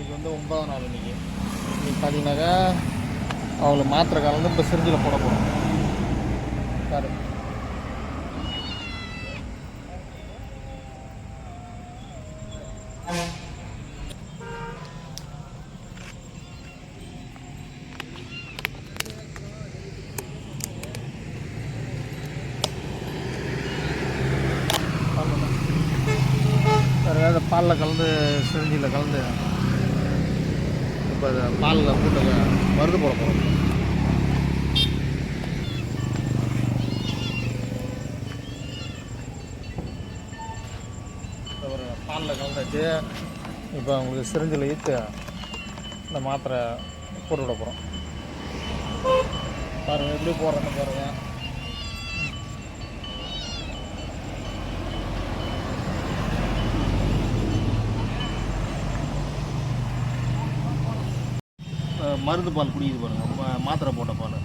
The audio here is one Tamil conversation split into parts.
இன்றைக்கி வந்து ஒன்பதாம் நாள் இன்றைக்கி இன்றைக்கி பார்த்தீங்கன்னாக்கா அவங்கள மாத்திரை கலந்து இப்போ சிரிஞ்சில் போட போகிறோம் சார் வேறு பாலில் கலந்து சிரிஞ்சியில் கலந்து. இப்போ அதை பாலில் போட்டு மருந்து போட போகிறோம். ஒரு பாலில் கலந்தாச்சு. இப்போ உங்களுக்கு சிரிஞ்சில் ஈத்து இந்த மாத்திரை போட்டு விட போகிறோம். பாருங்கள் எப்படி போடுறேன்னு பாருங்கள் மருந்து பால் குடிக்குது பாருங்கள் மாத்திரை போட்ட பால்.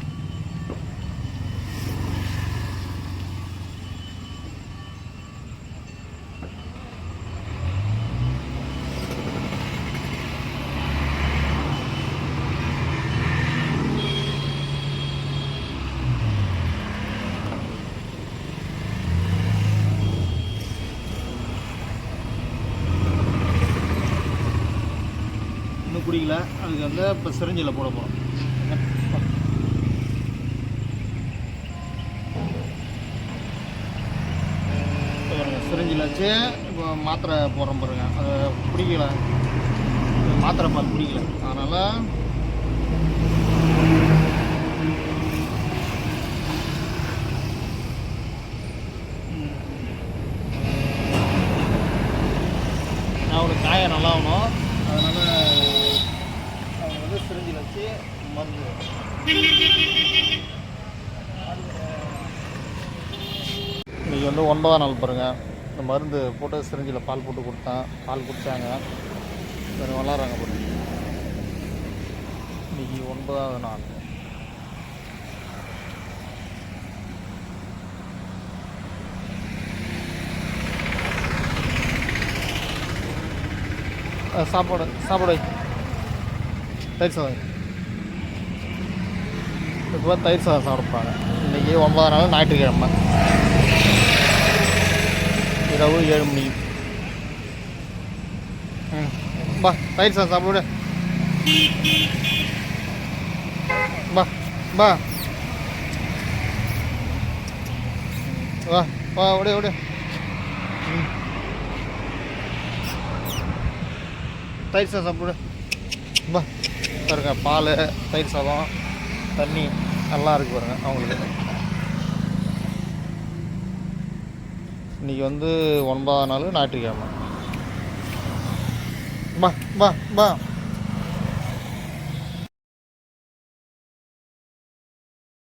பிடிக்கல அதுக்கு வந்து இப்போ சிரிஞ்சில் போட போகிறோம் சிரிஞ்சில் வச்சு இப்போ மாத்திரை போடுறோம் பாருங்க. அது பிடிக்கல. மாத்திரை பால் பிடிக்கல. அதனால் அவனுக்கு காயம் நல்லா ஆகணும். அவங்க வச்சு மருந்து. இன்றைக்கி வந்து ஒன்பதாம் நாள் பாருங்கள் இந்த மருந்து போட்டு சிரிஞ்சில் பால் போட்டு கொடுத்தேன். பால் குடித்தாங்க கொஞ்சம் வளர்றாங்க பாருங்க. இன்றைக்கி ஒன்பதாவது நாள். சாப்பாடு சாப்பாடு தயிர் சாதம். இப்போ தயிர் சாதம் சாப்பிட்றாங்க இன்றைக்கி ஒன்பதாம் நாள் ஞாயிற்றுக்கிழமை. இரவு ஏழு மணி. ம் பா தயிர் சாதம் சாப்பிடு. பா பா வா வா ஓடு ஓடு. தயிர் சாதம் சாப்பிடு. பா பாருங்க பால் தயிர் சாதம் தண்ணி எல்லாம் இருக்குது பாருங்கள் அவங்களுக்கு. இன்னைக்கு வந்து ஒன்பதாம் நாள் ஞாயிற்றுக்கிழமை. பா பா பா